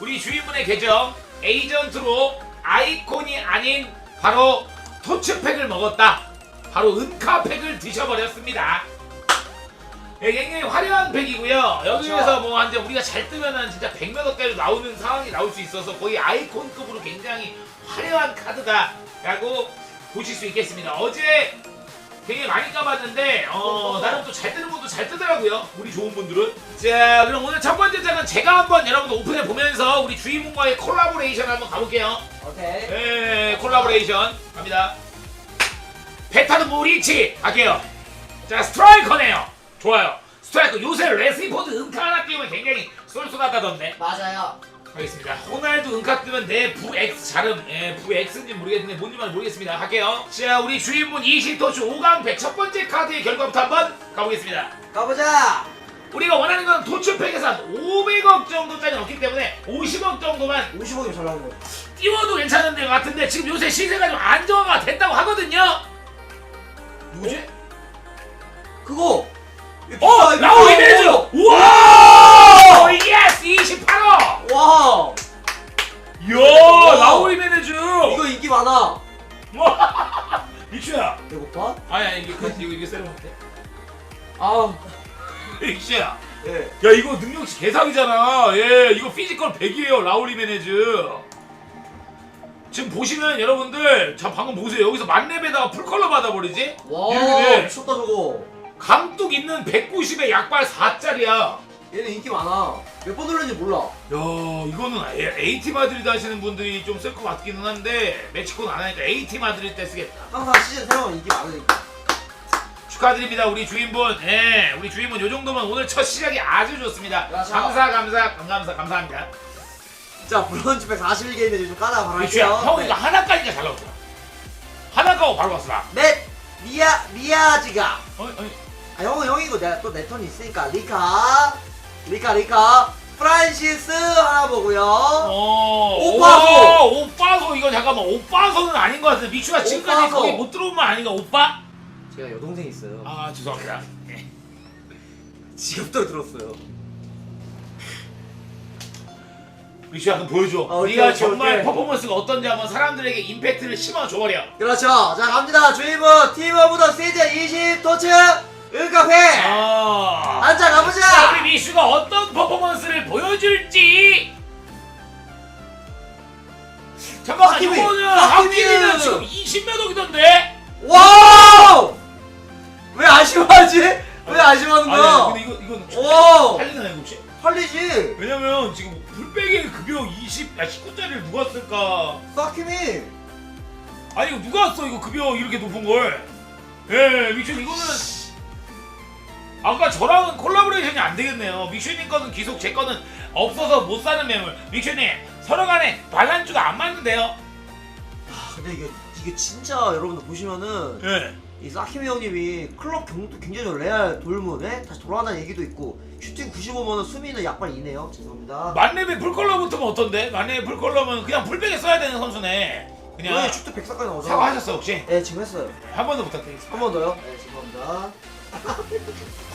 우리 주인분의 계정 에이전트로 아이콘이 아닌 바로 토츠팩을 먹었다. 바로 은카팩을 드셔버렸습니다. 예, 굉장히 화려한 팩이고요. 여기에서 그렇죠. 뭐 한제 우리가 잘 뜨면은 진짜 백몇억 개로 나오는 상황이 나올 수 있어서 거의 아이콘급으로 굉장히 화려한 카드다라고 보실 수 있겠습니다. 어제 굉장히 많이 까봤는데 어, 나름 또 잘 뜨는 분도 잘 뜨더라고요. 우리 좋은 분들은. 자, 그럼 오늘 첫 번째 장은 제가 한번 여러분들 오픈해 보면서 우리 주인공과의 콜라보레이션 한번 가볼게요. 오케이. 네, 콜라보레이션 갑니다. 베타드 모리치 갈게요. 자, 스트라이커네요. 좋아요. 스트라이커 요새 레시포드 은카 하나 띄우면 굉장히 쏠쏠하다던데. 맞아요. 하겠습니다. 호날두 은카 뜨면 내 부X 자름. 예, 부X인지 모르겠는데 뭔지만 모르겠습니다. 할게요. 자, 우리 주인분 20토츠 5강 100첫 번째 카드의 결과부터 한번 가보겠습니다. 가보자. 우리가 원하는 건 토츠팩에서 한 500억 정도짜리 없기 때문에 50억 정도만 50억이면 잘 나온 거. 띄워도 괜찮은 데 같은데 지금 요새 시세가 좀 안정화가 됐다고 하거든요. 누구지? 그거. 배고파? 아야 이게 그, 이거 이게 세려먹대. 아. 미추야. 예. 야 이거 능력치 개사기잖아. 예, 이거 피지컬 100이에요. 라울 이메네즈. 지금 보시면 여러분들 자 방금 보세요. 여기서 만렙에다가 풀컬러 받아버리지? 와. 이렇게 미쳤다 저거. 감뚝 있는 190에 약발 4짜리야. 얘는 인기 많아. 몇 번 돌렸는지 몰라. 야 이거는 AT 마드리드 하시는 분들이 좀 쓸 것 같기는 한데 매치콘 안 하니까 AT 마드리드 때 쓰겠다. 항상 시즌 새로운 인기 많으니까. 축하드립니다 우리 주인분. 예, 우리 주인분 요 정도면 오늘 첫 시작이 아주 좋습니다. 감사 감사 감사 감사합니다. 자, 브론즈백 41개인데 요즘 까다가 바로 할게요. 형 이거 하나 까니까 잘 나오더라. 하나 까고 바로 갔어 나. 넷. 미야, 미야지가. 어, 아, 형은 형이고 내가 또 내 턴이 있으니까. 리카. 리카, 리카. 프란시스 하나 보고요. 어, 오빠소! 오, 오빠소 이거 잠깐만 오빠소는 아닌 것 같은데 미추가 지금까지 오빠소. 거기 못 들어오면 아닌가 오빠? 제가 여동생 있어요. 아 죄송합니다. 지갑도 들었어요. 미추야 그럼 보여줘. 어, 오케이, 네가 오케이, 정말 오케이. 퍼포먼스가 어떤지 한번 사람들에게 임팩트를 심어줘버려. 그렇죠. 자, 갑니다. 주인분 팀 오브 더 시즌 20 토츠 은카페. 아. 앉아 자, 가보자. 우리 미슈가 어떤 퍼포먼스를 보여줄지. 잠깐만! 이거는! 하키미는 지금 20몇 억이던데? 와우! 왜 아쉬워하지? 왜 아쉬워하는 아니 거야? 근데 이거 이건 오! 팔리나요 혹시? 팔리지. 왜냐면 지금 풀백의 급여 20, 야 19짜리를 누가 쓸까? 사키미. 아니 이거 누가 써 이거 급여 이렇게 높은 걸? 예, 믹션 이거는 아까 저랑은 콜라보레이션이 안 되겠네요. 믹션님 거는 기속, 제 거는 없어서 못 사는 매물. 믹션님 서로 간에 발란주가 안 맞는데요? 아, 근데 이게 이게 진짜 여러분들 보시면은 예. 이 사키미 형님이 클럽 경도 굉장히 좋아요. 레알 돌문에 다시 돌아간다는 얘기도 있고 슈팅 95면은 수미는 약발 2네요. 죄송합니다. 만렙에 풀컬러 붙으면 어떤데? 만렙에 풀컬러면 그냥 풀백에 써야 되는 선수네. 그냥 왜 슈팅 100사까지 나오죠? 사과하셨어 혹시? 네, 지금 했어요. 한 번 더 부탁드리겠습니다. 한 번 더요? 네, 죄송합니다.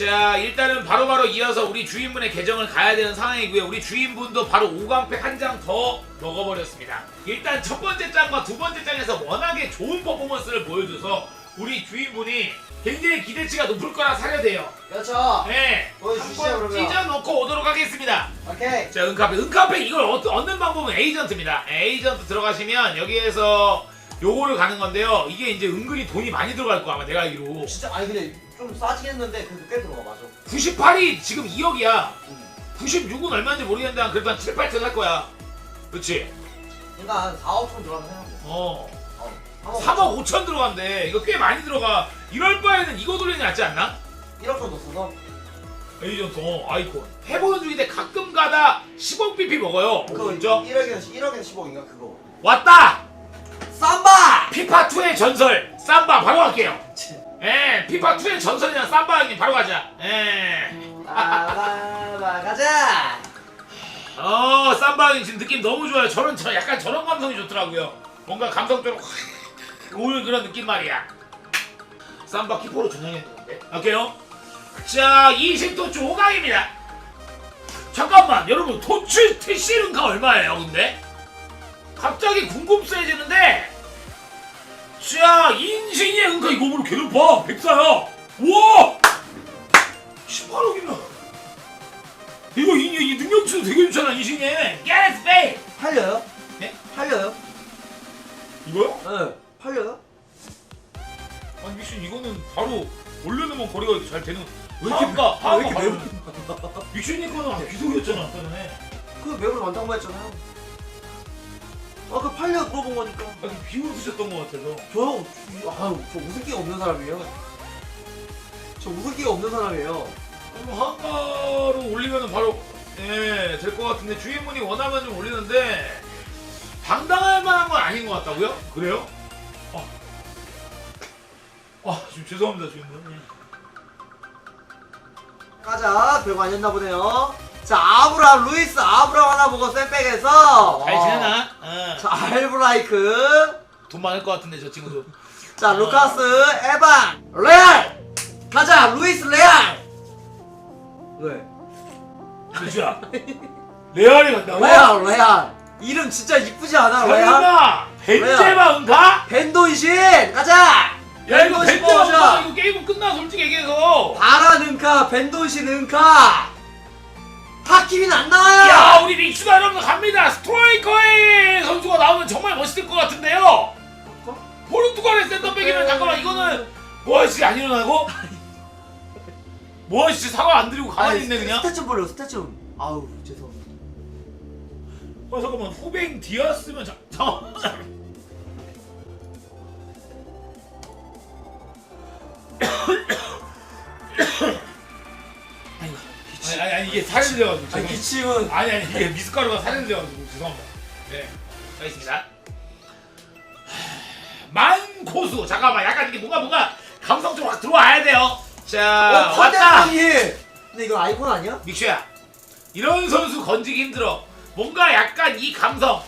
자 일단은 바로 바로 이어서 우리 주인분의 계정을 가야 되는 상황이고요. 우리 주인분도 바로 5강팩 한 장 더 먹어버렸습니다. 일단 첫 번째 장과 두 번째 장에서 워낙에 좋은 퍼포먼스를 보여줘서 우리 주인분이 굉장히 기대치가 높을 거라 사려돼요. 그렇죠. 네. 한번. 찢어놓고 오도록 하겠습니다. 오케이. 자 은카페. 은카페 이걸 얻, 얻는 방법은 에이전트입니다. 에이전트 들어가시면 여기에서 요거를 가는 건데요. 이게 이제 은근히 돈이 많이 들어갈 거 아마 내가 알기로. 진짜 아니 근데 좀 싸지겠는데 그래도 꽤 들어가 맞아. 98이 지금 2억이야 음. 96은 얼마인지 모르겠는데 한 그래도 한 7, 8천 할 거야. 그치? 그러니까 한 4억 정 들어가는 생각해. 어. 어. 3억 5천 들어간대. 이거 꽤 많이 들어가. 이럴 바에는 이거 돌리는 게 낫지 않나? 1억 정도 써서 에이전트, 어, 아이콘. 해보는 중인데 가끔 가다 10억 BP 먹어요. 그거 그죠? 1억에서 1억에서 10억인가 그거. 왔다! 쌈바. 피파2의 전설. 쌈바 바로 갈게요. 예, 피파 2의 전설이랑 쌈바 형님 바로 가자. 예. 빠바바 가자. 어, 쌈바 형님 지금 느낌 너무 좋아요. 저런, 저 약간 저런 감성이 좋더라고요. 뭔가 감성적으로 확 오는 그런 느낌 말이야. 쌈바 키퍼로 전향했는데. 갈게요. 자, 20도 주 5강입니다. 잠깐만 여러분 도출 TC는가 얼마예요 근데? 갑자기 궁금해지는데 자 인신의 은가 이거 보러 개 높아 백사야. 우와! 18억이나. 이거 이, 이 능력치도 되게 좋잖아 인신의 Get it 팔려요? 네? 팔려요? 이거요? 네 팔려요? 아니 미션 이거는 바로 올려놓으면 거리가 잘 되는 왜 이렇게 하한가 매- 왜 이렇게 바로 미션이 거는 비속이었잖아 아까 전에. 그 맵을 많다고 했잖아요. 아그 팔려 물어본 거니까 아니 비웃으셨던 것 같아서 저, 아유, 저 웃을기가 없는 사람이에요. 저 웃을기가 없는 사람이에요. 그럼 한가로 올리면 바로 예, 될 것 같은데 주인분이 원하면 좀 올리는데 당당할 만한 건 아닌 것 같다고요? 그래요? 아, 아 지금 죄송합니다 주인분. 예. 가자, 별거 아니었나 보네요. 자, 아브람, 루이스, 아브람 하나 보고 샌백에서. 잘 지내나? 어. 자, 알브라이크. 돈 많을 것 같은데 저 친구도. 자, 루카스, 에반, 레알. 가자, 루이스, 레알. 왜? 그죠? 레알이 간다고? 레알, 레알. 이름 진짜 이쁘지 않아, 레알? 설마 벤제마 은가? 벤도이신, 가자. 야 이거 벤도이신 벤제마 뽑아보자. 이거 게임은 끝나 솔직히 얘기해서. 바란 은카, 벤도이신 은카. 하키민 안 나와요. 야 우리 믹슈가 여러분 갑니다. 스트라이커의 선수가 나오면 정말 멋있을 것 같은데요. 포르투갈의 센터백이면 잠깐만 이거는 뭐하지 안 일어나고? 뭐하지? 사과 안 드리고 가만히 있네 그냥? 스탯 좀 보려 스탯 좀. 아우 죄송 어 잠깐만. 후뱅 디아스면 자, 잠깐만 이게 살이 들려가지고 아니. 기침은 아니 아니 이게 미숫가루가 살이 들려가지고 죄송합니다. 네 가겠습니다. 만고수. 잠깐만 약간 이게 뭔가 뭔가 감성적으로 확 들어와야 돼요. 자 어 왔다. 근데 이거 아이콘 아니야? 믹슈야 이런 선수 건지기 힘들어. 뭔가 약간 이 감성.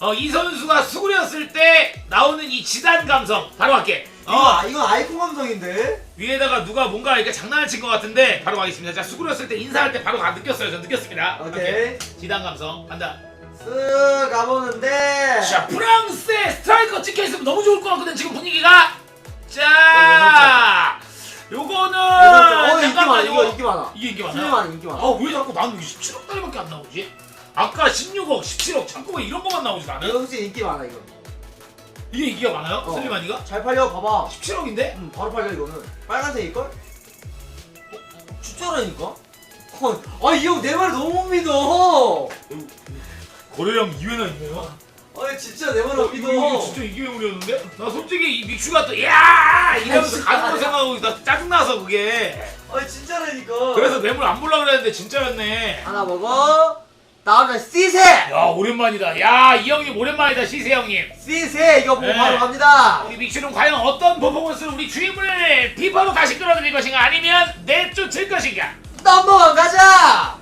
어, 이 선수가 수구렸을 때 나오는 이 지단 감성. 바로 어, 아, 이건 아이콘 감성인데? 위에다가 누가 뭔가 이렇게 장난을 친 것 같은데 바로 가겠습니다. 자 수구렸을 때 인사할 때 바로 가 느꼈어요. 저 느꼈습니다. 오케이. 지단 감성. 간다. 쓱 가보는데. 자 프랑스의 스트라이커 찍혀 있으면 너무 좋을 것 같거든 지금 분위기가. 어, 자 요거는 어 인기 많아 잠깐만 이거 인기 많아. 이게 인기 인기 많아요? 많아 인기 많아. 아왜 자꾸 나는 17억짜리밖에 안 나오지? 아까 16억, 17억 자꾸 왜 이런 것만 나오지 이거 나는? 솔직히 인기 많아 이거 이게 인기가 많아요? 어. 슬리만이가? 잘 팔려 봐봐 17억인데? 음, 바로 팔려 이거는 빨간색일걸? 어? 진짜라니까? 어, 아이 형 내 말 너무 못 믿어 거래량 2회나 있네요 아니 진짜 내 말 못 믿어 이거, 진짜 이게 우려였는데? 나 솔직히 이 믹슈가 또 야 이러면서 가는 거. 생각하고 나 짜증나서 그게 아니 진짜라니까 그래서 매물 안 보려고 그랬는데 진짜였네 하나 먹어 다음에 씨세! 야 오랜만이다. 야 이 형님 오랜만이다 시세 형님. 씨세 이거 보고 네. 바로 갑니다. 우리 믹슈는 과연 어떤 퍼포먼스를 우리 주임을 피파로 다시 끌어들일 것인가? 아니면 내쫓을 것인가? 넘버원 가자!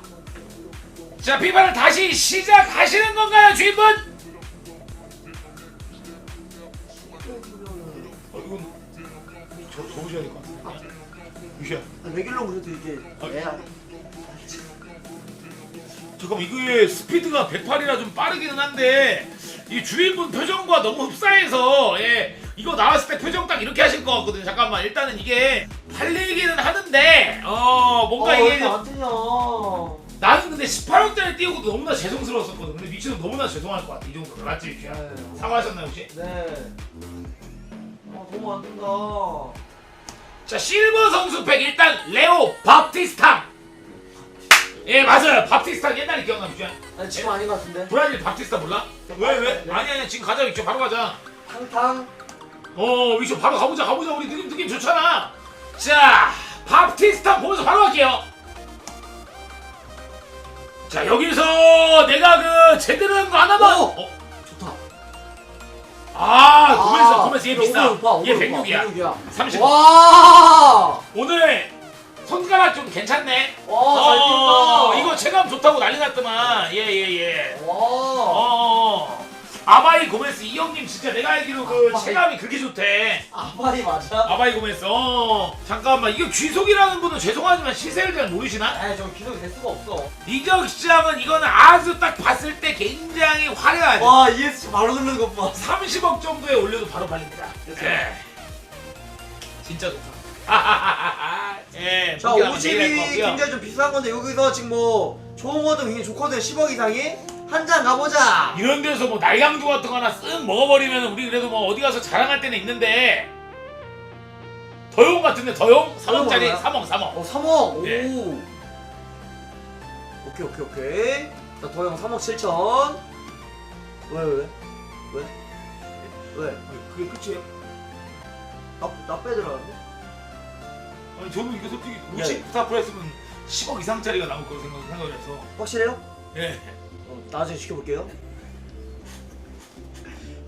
자 피파를 다시 시작하시는 건가요 주임분? 어 이건 저 접으셔야 될것 같은데. 유시야. 레귤러 무료도 이게 아, 애야 잠깐만 이게 스피드가 108이라 좀 빠르기는 한데 이 주인분 표정과 너무 흡사해서 예 이거 나왔을 때 표정 딱 이렇게 하실 것 같거든요. 잠깐만 일단은 이게 팔리기는 하는데 어 뭔가 어, 이게 뜨냐. 나는 근데 18억짜리 띄우고도 너무나 죄송스러웠었거든. 근데 미치는 너무나 죄송할 것 같아. 이 정도로 맞지? 미치야 네. 사과하셨나요 혹시? 네. 아, 너무 안 뜬다. 자 실버 선수팩. 일단 레오 밥티스타 예 맞아요. 밥티스타 옛날에 기억나 미치야 아니 지금 아닌 것 같은데? 브라질 밥티스타 몰라? 왜 왜? 네. 아니 아니 지금 가자 미치 바로 가자. 탕탕. 어 미쇼 바로 가보자 가보자. 우리 느낌 느낌 좋잖아. 자 밥티스타 보면서 바로 갈게요. 자 여기서 내가 그 제대로 한 거 하나만. 오! 어? 좋다. 아 고메스 고메스 얘 이거 비싸. 오빠, 얘 오늘 오빠, 106이야. 106이야. 30 와! 오늘 손가락 좀 괜찮네 와, 잘 어, 뛴다. 이거 체감 좋다고 난리 났더만 예 예예 와. 어. 아바이 고메스 이 형님 진짜 내가 알기로 그 아바이. 체감이 그렇게 좋대. 아바이 맞아? 아바이 고메스. 어 잠깐만 이거 귀속이라는 분은 죄송하지만 시세를 잘 모르시나? 아니 저 기록이 될 수가 없어 이적 시장은 이거는 아주 딱 봤을 때 굉장히 화려하죠. 와 ESC 바로 누르는 것 봐 30억 정도에 올려도 바로 팔립니다. 그쵸. 예. 진짜 좋다. 예. 자 무게가 50이 제일 할 거고요. 굉장히 좀 비싼 건데 여기서 지금 뭐 좋은 것도 굉장히 좋거든 10억 이상이 한 잔 가보자 이런 데서 뭐 날강도 같은 거 하나 쓱 먹어버리면 우리 그래도 뭐 어디 가서 자랑할 때는 있는데 더용 같은데 더용? 3억짜리 얼마나? 3억 3억 어 3억 예. 오 오케이 오케이 오케이 자 도형 3억 7천 왜 왜? 왜? 왜? 그게 끝이에요? 나, 나 빼들었는데? 아니 저는 이거 솔직히 예. 54% 했으면 10억 이상짜리가 나올 거라고 생각, 생각을 해서 확실해요? 예. 어, 나중에 지켜볼게요.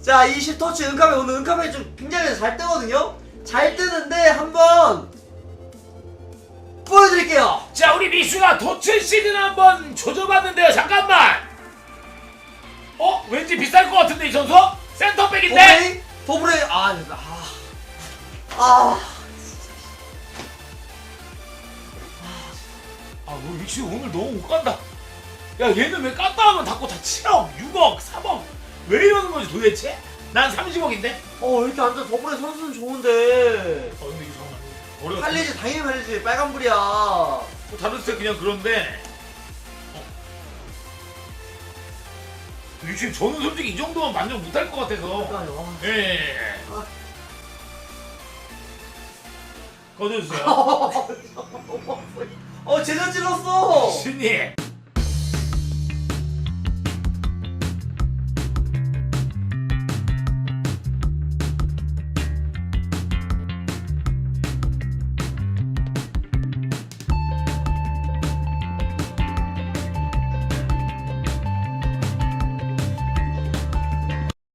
자, 이 10터치 은카페 오늘 은카페 좀 굉장히 잘 뜨거든요? 잘 뜨는데 한번 보여드릴게요. 자 우리 미슈가 도출 시즌 한번 조져봤는데요 잠깐만 어? 왠지 비쌀 것 같은데 이 선수? 센터백인데? 도브레, 도브레, 아, 아, 아, 아, 우리 미슈 오늘 너무 못 간다. 야, 얘는 왜 깠다 하면 닫고 다 7억, 6억, 3억. 왜 이러는 거지 도대체? 난 30억인데? 어, 이렇게 앉아 도브레 선수는 좋은데. 어, 근데 이거 잠깐만. 어려워. 팔리지, 당연히 팔리지. 빨간불이야. 뭐 다른 때 그냥 그런데. 어. 미슈 저는 솔직히 이 정도면 만족 못할 것 같아서. 그러니까요. 예, 예, 예. 아. 꺼져주세요. 어, 찔렀어. 신님.